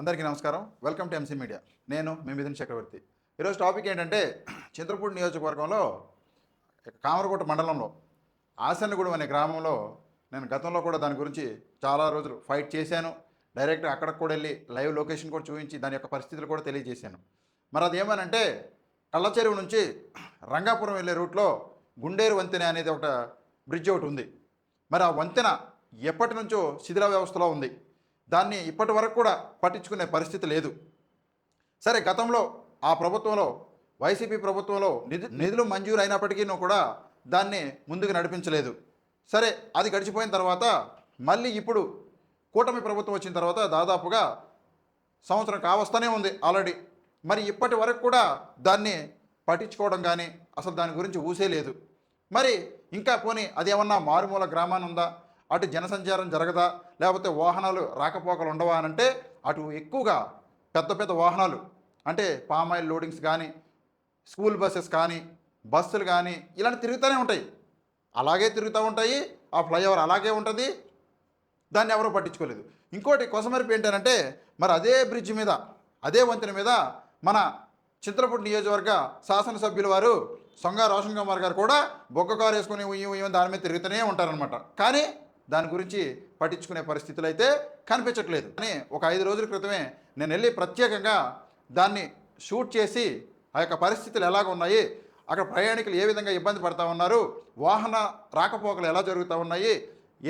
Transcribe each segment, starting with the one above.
అందరికీ నమస్కారం. Welcome to MC media నేను మీ మిథున్ చక్రవర్తి. ఈరోజు టాపిక్ ఏంటంటే చింతపూడి నియోజకవర్గంలో కామరకోట మండలంలో ఆసన్నగూడెం అనే గ్రామంలో నేను గతంలో కూడా దాని గురించి చాలా రోజులు ఫైట్ చేశాను. డైరెక్ట్ అక్కడికి కూడా వెళ్ళి లైవ్ లొకేషన్ కూడా చూపించి దాని యొక్క పరిస్థితులు కూడా తెలియజేశాను. మరి అది ఏమనంటే కళ్ళచెరువు నుంచి రంగాపురం వెళ్ళే రూట్లో గుండేరు వంతెన అనేది ఒక బ్రిడ్జ్ ఒకటి ఉంది. మరి ఆ వంతెన ఎప్పటి నుంచో శిథిల వ్యవస్థలో ఉంది. దాన్ని ఇప్పటి వరకు కూడా పట్టించుకునే పరిస్థితి లేదు. సరే గతంలో ఆ ప్రభుత్వంలో వైసీపీ ప్రభుత్వంలో నిధు నిధులు మంజూరు అయినప్పటికీ కూడా దాన్ని ముందుకు నడిపించలేదు. సరే అది గడిచిపోయిన తర్వాత మళ్ళీ ఇప్పుడు కూటమి ప్రభుత్వం వచ్చిన తర్వాత దాదాపుగా సంవత్సరం కావస్తూనే ఉంది ఆల్రెడీ. మరి ఇప్పటి వరకు కూడా దాన్ని పట్టించుకోవడం కానీ అసలు దాని గురించి ఊసే లేదు. మరి ఇంకా పోనీ అది ఏమన్నా మారుమూల గ్రామాన్ని ఉందా అటు జనసంచారం జరగదా లేకపోతే వాహనాలు రాకపోకలు ఉండవా అంటే అటు ఎక్కువగా పెద్ద పెద్ద వాహనాలు అంటే పామాయిల్ లోడింగ్స్ కానీ స్కూల్ బస్సెస్ కానీ బస్సులు కానీ ఇలాంటి తిరుగుతూనే ఉంటాయి. అలాగే తిరుగుతూ ఉంటాయి ఆ ఫ్లైఓవర్ అలాగే ఉంటుంది దాన్ని ఎవరూ పట్టించుకోలేదు. ఇంకోటి కొసమరిపి ఏంటంటే మరి అదే బ్రిడ్జ్ మీద అదే వంతెన మీద మన చిత్రపూడి నియోజకవర్గ శాసనసభ్యుల వారు సొంగ రోషన్ కుమార్ గారు కూడా బొగ్గ కారు వేసుకుని ఉయ్యం ఉయ్యం దాని మీద తిరుగుతూనే ఉంటారనమాట కానీ దాని గురించి పట్టించుకునే పరిస్థితులు అయితే కనిపించట్లేదు. కానీ ఒక ఐదు రోజుల క్రితమే నేను వెళ్ళి ప్రత్యేకంగా దాన్ని షూట్ చేసి ఆ యొక్క పరిస్థితులు ఎలాగ ఉన్నాయి అక్కడ ప్రయాణికులు ఏ విధంగా ఇబ్బంది పడతా ఉన్నారు వాహన రాకపోకలు ఎలా జరుగుతూ ఉన్నాయి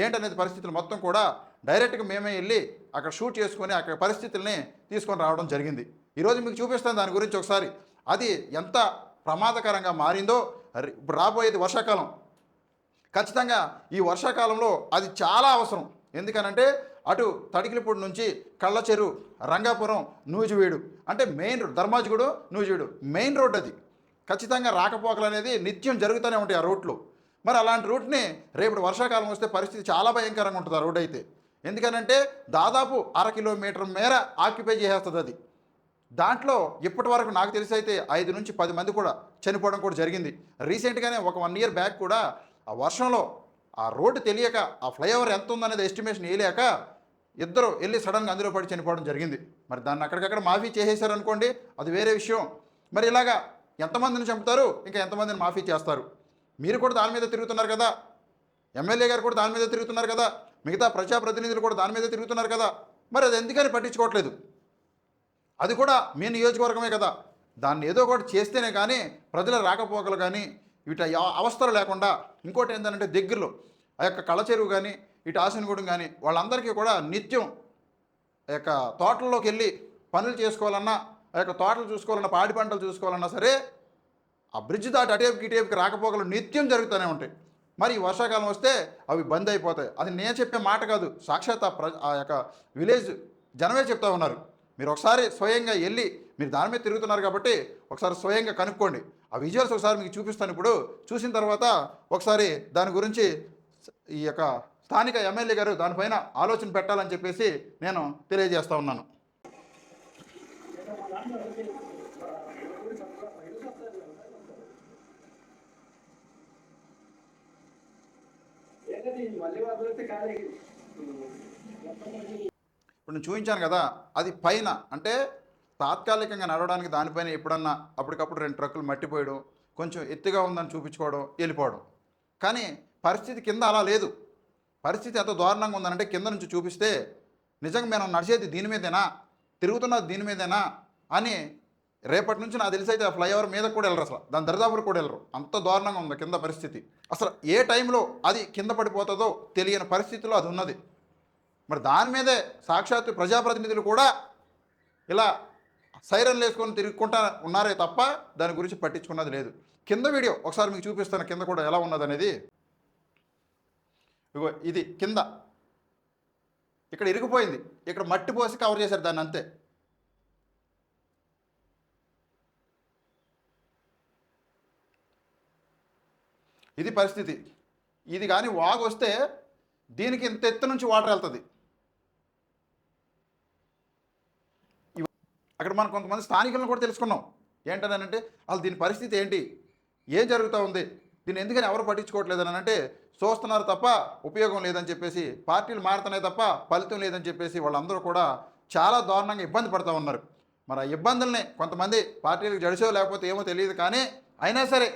ఏంటనేది పరిస్థితులు మొత్తం కూడా డైరెక్ట్గా మేమే వెళ్ళి అక్కడ షూట్ చేసుకొని అక్కడ పరిస్థితుల్ని తీసుకొని రావడం జరిగింది. ఈరోజు మీకు చూపిస్తాను దాని గురించి ఒకసారి. అది ఎంత ప్రమాదకరంగా మారిందో ఇప్పుడు రాబోయేది వర్షాకాలం. ఖచ్చితంగా ఈ వర్షాకాలంలో అది చాలా అవసరం. ఎందుకనంటే అటు తడికిలిపూడి నుంచి కళ్ళచెరు రంగాపురం నూజివీడు అంటే main road Dharmajigudu Nuzvid main road అది ఖచ్చితంగా రాకపోకలు అనేది నిత్యం జరుగుతూనే ఉంటాయి ఆ రూట్లో. మరి అలాంటి రూట్ని రేపు వర్షాకాలం వస్తే పరిస్థితి చాలా భయంకరంగా ఉంటుంది ఆ రోడ్ అయితే. ఎందుకనంటే దాదాపు అర కిలోమీటర్ మేర ఆక్యుపై చేసేస్తుంది అది. దాంట్లో ఇప్పటి వరకు నాకు తెలిసి అయితే ఐదు నుంచి పది మంది కూడా చనిపోవడం కూడా జరిగింది. రీసెంట్గానే ఒక వన్ ఇయర్ బ్యాక్ కూడా ఆ వర్షంలో ఆ రోడ్డు తెలియక ఆ ఫ్లైఓవర్ ఎంత ఉందనేది ఎస్టిమేషన్ వేయలేక ఇద్దరు వెళ్ళి సడన్గా అందులో పడి చనిపోవడం జరిగింది. మరి దాన్ని అక్కడికక్కడ మాఫీ చేసేసారనుకోండి అది వేరే విషయం. మరి ఇలాగా ఎంతమందిని చంపుతారు ఇంకా ఎంతమందిని మాఫీ చేస్తారు? మీరు కూడా దాని మీద తిరుగుతున్నారు కదా. ఎమ్మెల్యే గారు కూడా దాని మీద తిరుగుతున్నారు కదా. మిగతా ప్రజాప్రతినిధులు కూడా దాని మీద తిరుగుతున్నారు కదా. మరి అది ఎందుకని పట్టించుకోవట్లేదు? అది కూడా మీ నియోజకవర్గమే కదా. దాన్ని ఏదో ఒకటి చేస్తేనే కానీ ప్రజల రాకపోకలు కానీ వీటి అవస్థలు లేకుండా ఇంకోటి ఏంటంటే దగ్గరలో ఆ యొక్క కళచెరువు కానీ ఇటు ఆశనగూడెం కానీ వాళ్ళందరికీ కూడా నిత్యం ఆ యొక్క తోటల్లోకి వెళ్ళి పనులు చేసుకోవాలన్నా ఆ యొక్క తోటలు చూసుకోవాలన్నా పాడి పంటలు చూసుకోవాలన్నా సరే ఆ బ్రిడ్జ్ దాటి అటేపుకి ఇటేపుకి రాకపోకలు నిత్యం జరుగుతూనే ఉంటాయి. మరి వర్షాకాలం వస్తే అవి బంద్ అయిపోతాయి. అది నేను చెప్పే మాట కాదు. సాక్షాత్ ఆ ప్ర ఆ యొక్క విలేజ్ జనమే చెప్తా ఉన్నారు. మీరు ఒకసారి స్వయంగా వెళ్ళి మీరు దాని మీద తిరుగుతున్నారు కాబట్టి ఒకసారి స్వయంగా కనుక్కోండి. ఆ విజువల్స్ ఒకసారి మీకు చూపిస్తాను ఇప్పుడు. చూసిన తర్వాత ఒకసారి దాని గురించి ఈ యొక్క స్థానిక ఎమ్మెల్యే గారు దానిపైన ఆలోచన పెట్టాలని చెప్పేసి నేను తెలియజేస్తా ఉన్నాను. ఇప్పుడు నేను చూపించాను కదా అది పైన అంటే తాత్కాలికంగా నడవడానికి దానిపైన ఎప్పుడన్నా అప్పటికప్పుడు రెండు ట్రక్కులు మట్టిపోయడం కొంచెం ఎత్తుగా ఉందని చూపించుకోవడం వెళ్ళిపోవడం. కానీ పరిస్థితి కింద అలా లేదు. పరిస్థితి ఎంత దారుణంగా ఉందనంటే కింద నుంచి చూపిస్తే నిజంగా మనం నడిచేది దీని మీదేనా తిరుగుతున్నది దీని మీదేనా అని రేపటి నుంచి నాకు తెలిసి అయితే ఆ ఫ్లైఓవర్ మీద కూడా వెళ్ళరు అసలు. దాని దరిదాపులు కూడా వెళ్ళరు. అంత దారుణంగా ఉంది కింద పరిస్థితి. అసలు ఏ టైంలో అది కింద పడిపోతుందో తెలియని పరిస్థితిలో అది ఉన్నది. మరి దాని మీదే సాక్షాత్తు ప్రజాప్రతినిధులు కూడా ఇలా సైరన్లు వేసుకొని తిరుగుకుంటా ఉన్నారే తప్ప దాని గురించి పట్టించుకున్నది లేదు. కింద వీడియో ఒకసారి మీకు చూపిస్తాను కింద కూడా ఎలా ఉన్నది అనేది ఇగో ఇది కింద. ఇక్కడ ఇరిగిపోయింది. ఇక్కడ మట్టి పోసి కవర్ చేశారు దాన్ని అంతే. ఇది పరిస్థితి. ఇది కానీ వాగు వస్తే దీనికి ఇంత ఎత్తు నుంచి వాటర్ వెళ్తుంది. అక్కడ మనం కొంతమంది స్థానికులను కూడా తెలుసుకున్నాం. ఏంటని అంటే వాళ్ళు దీని పరిస్థితి ఏంటి? ఏం జరుగుతూ ఉంది? దీన్ని ఎందుకని ఎవరు పట్టించుకోవట్లేదు అని అంటే చూస్తున్నారు తప్ప ఉపయోగం లేదని చెప్పేసి పార్టీలు మారుతున్నాయి తప్ప ఫలితం లేదని చెప్పేసి వాళ్ళందరూ కూడా చాలా దారుణంగా ఇబ్బంది పడుతూ ఉన్నారు. మరి ఆ ఇబ్బందుల్ని కొంతమంది పార్టీలకు జడిసో లేకపోతే ఏమో తెలియదు కానీ అయినా సరే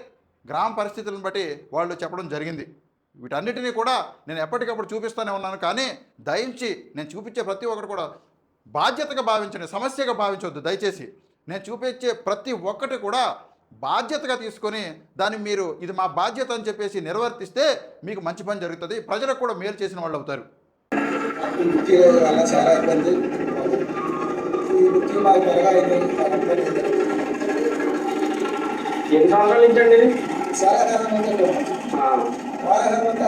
గ్రామ పరిస్థితులను బట్టి వాళ్ళు చెప్పడం జరిగింది. వీటన్నిటినీ కూడా నేను ఎప్పటికప్పుడు చూపిస్తూనే ఉన్నాను కానీ దయించి నేను చూపించే ప్రతి ఒక్కరు కూడా బాధ్యతగా భావించండి సమస్యగా భావించవద్దు దయచేసి నేను చూపించే ప్రతి ఒక్కటి కూడా బాధ్యతగా తీసుకొని దాన్ని మీరు ఇది మా బాధ్యత అని చెప్పేసి నిర్వర్తిస్తే మీకు మంచి పని జరుగుతుంది. ప్రజలకు కూడా మేలు చేసిన వాళ్ళు అవుతారు. చాలా ఇబ్బంది ఎన్ని సంవత్సరాల నుంచి అండి? చాలా కాలం నుంచి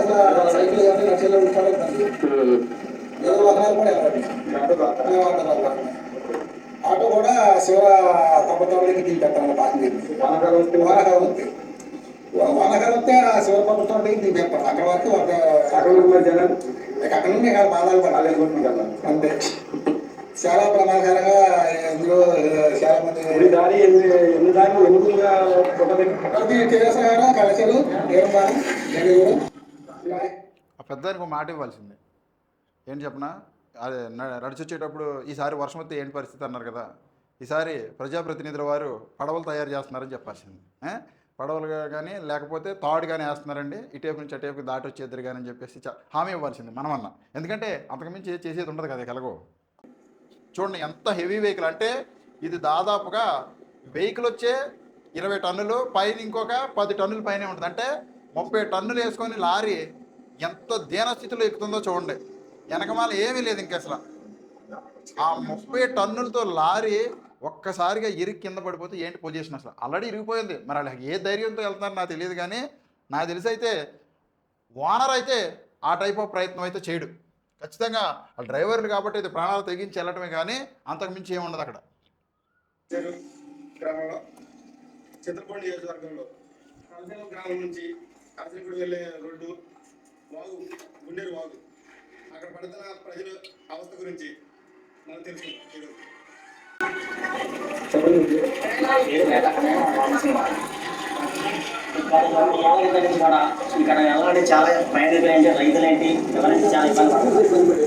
అసలు సైకిల్ కానీ లక్షల రూపాయలు ఏడు వాహనాలు కూడా వెళ్ళాలి ఆటో కూడా శివ తొంభై దిగి పెట్టాలి పాసింజర్ వాహనాలు వస్తే వానకాలం వస్తే ఆ శివ తొంభై దిగి పెట్టాలి అక్కడ వరకు ఒక అక్కడ ఉన్న జనం అక్కడ నుండి ఇక్కడ బాధలు పడాలి అంతే చాలా ప్రమాదకరంగా ఇందులో చాలా మంది దారి ఎన్ని ఎన్ని దారులు ఎన్నికలుగా పుట్టదు ఒకటి పెద్దానికి మాట ఇవ్వాల్సిందే. ఏంటి చెప్పనా? అదే న- నడిచొచ్చేటప్పుడు ఈసారి వర్షం వస్తే ఏంటి పరిస్థితి అన్నారు కదా. ఈసారి ప్రజాప్రతినిధుల వారు పడవలు తయారు చేస్తున్నారని చెప్పాల్సింది. పడవలు కానీ లేకపోతే తాడు కానీ వేస్తున్నారండి. ఇటేపు నుంచి అటేపు దాటి వచ్చేద్దరు కానీ అని చెప్పేసి హామీ ఇవ్వాల్సింది మనమన్నా. ఎందుకంటే అంతకుమించి చేసేది ఉండదు కదా కలగో చూడండి ఎంత హెవీ వెహికల్ అంటే ఇది దాదాపుగా వెహికల్ వచ్చే ఇరవై టన్నులు పైన ఇంకొక పది టన్నుల పైనే ఉంటుంది. అంటే ముప్పై టన్నులు వేసుకొని లారీ ఎంత దీనస్థితిలో ఎక్కుతుందో చూడండి. వెనకమాల ఏమీ లేదు ఇంక అసలు. ఆ ముప్పై టన్నులతో లారీ ఒక్కసారిగా ఇరిగి కింద పడిపోతే ఏంటి పొజిషన్ అసలు? ఆల్రెడీ ఇరిగిపోయింది. మరి వాళ్ళకి ఏ ధైర్యంతో వెళ్తున్నారో నాకు తెలియదు కానీ నాకు తెలిసి అయితే ఓనర్ అయితే ఆ టైప్ ఆఫ్ ప్రయత్నం అయితే చేయడు. ఖచ్చితంగా ఆ డ్రైవర్లు కాబట్టి ఇది ప్రాణాలు తెగించి వెళ్ళటమే కానీ అంతకుమించి ఏముండదు అక్కడ. గ్రామంలో నియోజకవర్గంలో గ్రామం నుంచి వెళ్ళే రోడ్డు వాగు గుండేరు వాగు. అక్కడ పడుతున్న ప్రజల అవస్థ గురించి మనం తెలుసు కూడా ఇక్కడ ఎలాంటి చాలా ప్రయాణికులు ఏంటి రైతులేంటి ఎవరైతే చాలా ఇబ్బంది పడుతున్నారు.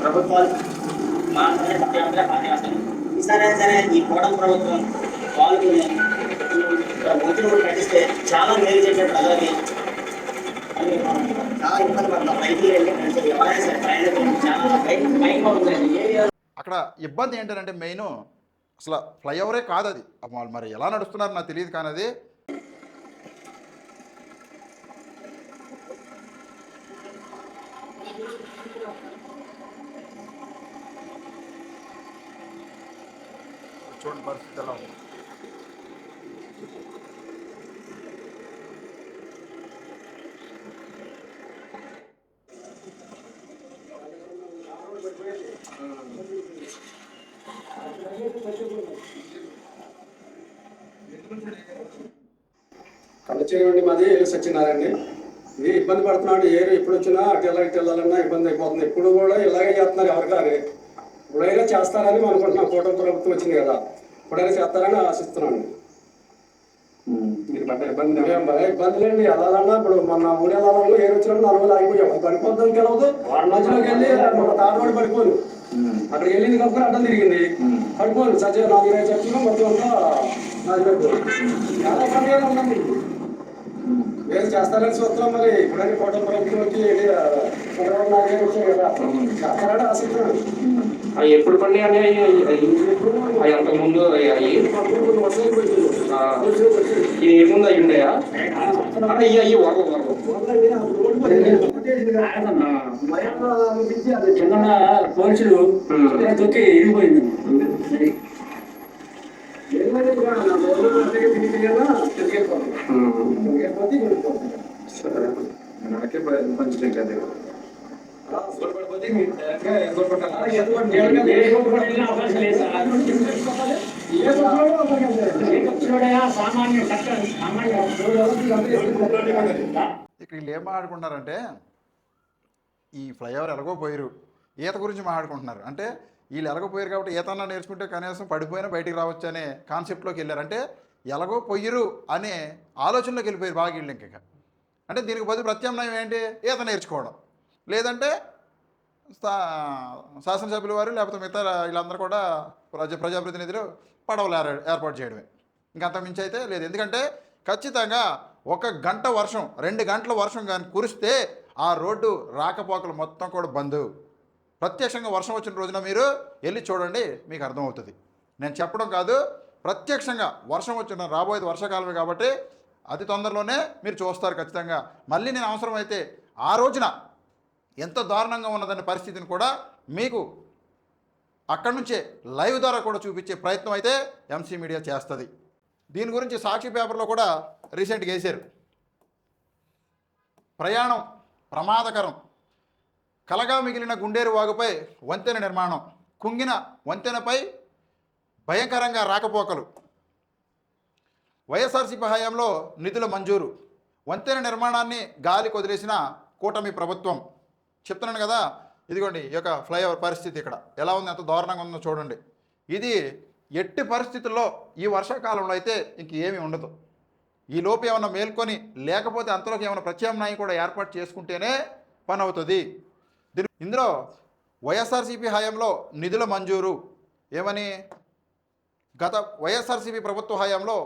ప్రభుత్వాలు మాత్రమే పట్టింపుగా పనిచేస్తాయి ఈసారి సరే ఈ కూటమి ప్రభుత్వం వాళ్ళకి వచ్చిన కూడా కట్టిస్తే చాలా మేలు చెప్పే ప్రజలకి. అక్కడ ఇబ్బంది ఏంటంటే మెయిన్ అసలు ఫ్లైఓవరే కాదు అది. వాళ్ళు మరి ఎలా నడుస్తున్నారు నాకు తెలియదు కానీ అది. చూడండి పరిస్థితి ఎలా ఉంది. నుండి మాది సత్యనారాయణ ఇది ఇబ్బంది పడుతున్నాడు ఏరు ఎప్పుడు వచ్చినా అటు ఎలా ఇటు వెళ్ళాలన్నా ఇబ్బంది అయిపోతుంది. ఇప్పుడు కూడా ఇలాగే చేస్తున్నారు ఎవరు కానీ ఇప్పుడైనా చేస్తారని మేము అనుకుంటున్నాం. కూటమి ప్రభుత్వం వచ్చింది కదా. ఇప్పుడైనా చేస్తారని ఆశిస్తున్నాను. మీరు పడ్డ ఇబ్బంది భలే ఇబ్బందులేండి వెళ్ళాలన్నా ఇప్పుడు మన ఊరు వెళ్ళాలన్నా ఏరు వచ్చినప్పుడు నలుగురు ఆగిపోయాం అది పడిపోద్దాం గెలవదు మధ్యలోకి వెళ్ళి మన రోడ్డు పడిపోను అక్కడ వెళ్ళింది కప్పుకొని అడ్డం తిరిగింది. పడిపోను సజ్జ నాలుగు చెట్లు మొత్తం అంతా నాది పడిపోను చాలా ఉందండి. ఏం చేస్తారని చూస్తున్నాం మరి ఇప్పుడని కోట ప్రభుత్వంకి చంద్రబాబు నాయుడు గారు వచ్చారు కదా. చేస్తారని ఆశిస్తున్నాను అవి ఎప్పుడు పడినాయి అని అవి అంతకు ముందు అయ్యి అప్పుడు వర్షాలు పెట్టింది ఆ, ఇది ఏముంది అయ్యి ఉండయా? అయ్యి అయ్యి వరవ వరవ కింద పోలీసులు తొక్కి ఇరిగిపోయింది. నాకే కదా ఇక్కడ వీళ్ళు ఏం మాట్లాడుకుంటున్నారంటే ఈ ఫ్లైఓవర్ ఎలాగో పోయారు ఈత గురించి మాట్లాడుకుంటున్నారు. అంటే వీళ్ళు ఎలాగో పోయారు కాబట్టి ఈతన్నా నేర్చుకుంటే కనీసం పడిపోయినా బయటికి రావచ్చు అనే కాన్సెప్ట్లోకి వెళ్ళారు. అంటే ఎలాగో పొయ్యరు అనే ఆలోచనలోకి వెళ్ళిపోయారు బాగా వీళ్ళు ఇంకా అంటే దీనికి బదులు ప్రత్యామ్నాయం ఏంటి? ఈత నేర్చుకోవడం. లేదంటే శాసనసభ్యుల వారు లేకపోతే మిగతా వీళ్ళందరూ కూడా ప్రజా ప్రజాప్రతినిధులు పడవలు ఏర్పాటు చేయడమే. ఇంకంత మించి అయితే లేదు. ఎందుకంటే ఖచ్చితంగా ఒక గంట వర్షం రెండు గంటల వర్షం కానీ కురిస్తే ఆ రోడ్డు రాకపోకలు మొత్తం కూడా బంద్. ప్రత్యక్షంగా వర్షం వచ్చిన రోజున మీరు వెళ్ళి చూడండి మీకు అర్థమవుతుంది. నేను చెప్పడం కాదు ప్రత్యక్షంగా వర్షం వచ్చిన రాబోయేది వర్షాకాలమే కాబట్టి అతి తొందరలోనే మీరు చూస్తారు ఖచ్చితంగా. మళ్ళీ నేను అవసరమైతే ఆ రోజున ఎంత దారుణంగా ఉన్నదనే పరిస్థితిని కూడా మీకు అక్కడి నుంచే లైవ్ ద్వారా కూడా చూపించే ప్రయత్నం అయితే ఎంసీ మీడియా చేస్తుంది. దీని గురించి సాక్షి పేపర్లో కూడా రీసెంట్గా వేశారు. ప్రయాణం ప్రమాదకరం. కలగా మిగిలిన గుండేరు వాగుపై వంతెన నిర్మాణం. కుంగిన వంతెనపై భయంకరంగా రాకపోకలు. వైఎస్ఆర్సీపీ హయాంలో నిధుల మంజూరు. వంతెన నిర్మాణాన్ని గాలికి వదిలేసిన కూటమి ప్రభుత్వం. చెప్తున్నాను కదా ఇదిగోండి ఈ యొక్క ఫ్లైఓవర్ పరిస్థితి ఇక్కడ. ఎలా ఉంది ఎంత దారుణంగా ఉందో చూడండి. ఇది ఎట్టి పరిస్థితుల్లో ఈ వర్షాకాలంలో అయితే ఇంక ఏమీ ఉండదు. ఈ లోపు ఏమైనా మేల్కొని లేకపోతే అంతలోకి ఏమైనా ప్రత్యామ్నాయం కూడా ఏర్పాటు చేసుకుంటేనే పని అవుతుంది దీని ఇందులో వైఎస్ఆర్సీపీ హయాంలో నిధుల మంజూరు. ఏమని? గత వైఎస్ఆర్సీపీ ప్రభుత్వ హయాంలో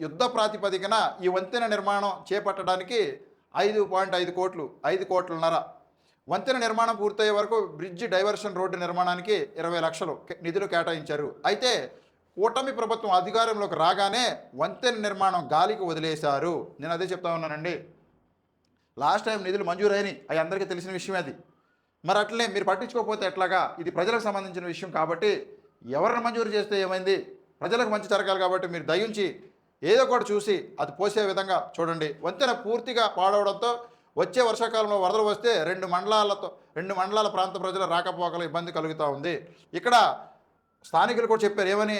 యుద్ధ ప్రాతిపదికన ఈ వంతెన నిర్మాణం చేపట్టడానికి ఐదు పాయింట్ ఐదు కోట్లు ఐదు కోట్లన్నర. వంతెన నిర్మాణం పూర్తయ్యే వరకు బ్రిడ్జ్ డైవర్షన్ రోడ్డు నిర్మాణానికి ఇరవై లక్షలు నిధులు కేటాయించారు. అయితే కూటమి ప్రభుత్వం అధికారంలోకి రాగానే వంతెన నిర్మాణం గాలికి వదిలేశారు. నేను అదే చెప్తా ఉన్నానండి. లాస్ట్ టైం నిధులు మంజూరైనవి అవి అందరికీ తెలిసిన విషయం అది. మరి అట్లనే మీరు పట్టించుకోకపోతే ఎట్లాగా? ఇది ప్రజలకు సంబంధించిన విషయం కాబట్టి ఎవరిని మంజూరు చేస్తే ఏమైంది? ప్రజలకు మంచి జరగాలి కాబట్టి మీరు దయించి ఏదో ఒకటి చూసి అది పోసే విధంగా చూడండి. వంతెన పూర్తిగా పాడవడంతో వచ్చే వర్షాకాలంలో వరదలు వస్తే రెండు మండలాలతో రెండు మండలాల ప్రాంత ప్రజల రాకపోకలు ఇబ్బంది కలుగుతూ ఉంది. ఇక్కడ స్థానికులు కూడా చెప్పారు ఏమని?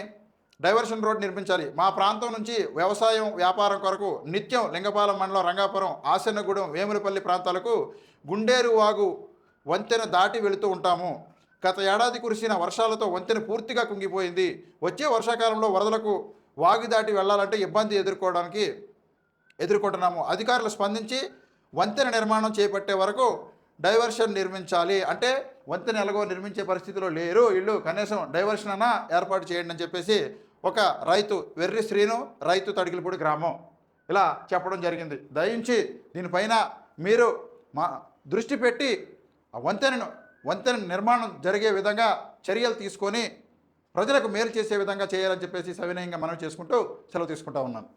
డైవర్షన్ రోడ్ నిర్మించాలి. మా ప్రాంతం నుంచి వ్యవసాయం వ్యాపారం కొరకు నిత్యం లింగపాలెం మండలం రంగాపురం ఆసన్నగూడెం వేములపల్లి ప్రాంతాలకు గుండేరు వాగు వంతెన దాటి వెళుతూ ఉంటాము. గత ఏడాది కురిసిన వర్షాలతో వంతెన పూర్తిగా కుంగిపోయింది. వచ్చే వర్షాకాలంలో వరదలకు వాగు దాటి వెళ్ళాలంటే ఇబ్బంది ఎదుర్కోవడానికి ఎదుర్కొంటున్నాము. అధికారులు స్పందించి వంతెన నిర్మాణం చేపట్టే వరకు డైవర్షన్ నిర్మించాలి. అంటే వంతెన ఎలాగో నిర్మించే పరిస్థితిలో లేరు. ఇల్లు కనీసం డైవర్షన్ అన్నా ఏర్పాటు చేయండి అని చెప్పేసి ఒక రైతు వెర్రి శ్రీను రైతు తడికిలపూడి గ్రామం ఇలా చెప్పడం జరిగింది. దయించి దీనిపైన మీరు మా దృష్టి పెట్టి ఆ వంతెనను వంతెన నిర్మాణం జరిగే విధంగా చర్యలు తీసుకొని ప్రజలకు మేలు చేసే విధంగా చేయాలని చెప్పేసి సవినయంగా మనం చేసుకుంటూ సెలవు తీసుకుంటా ఉన్నాను.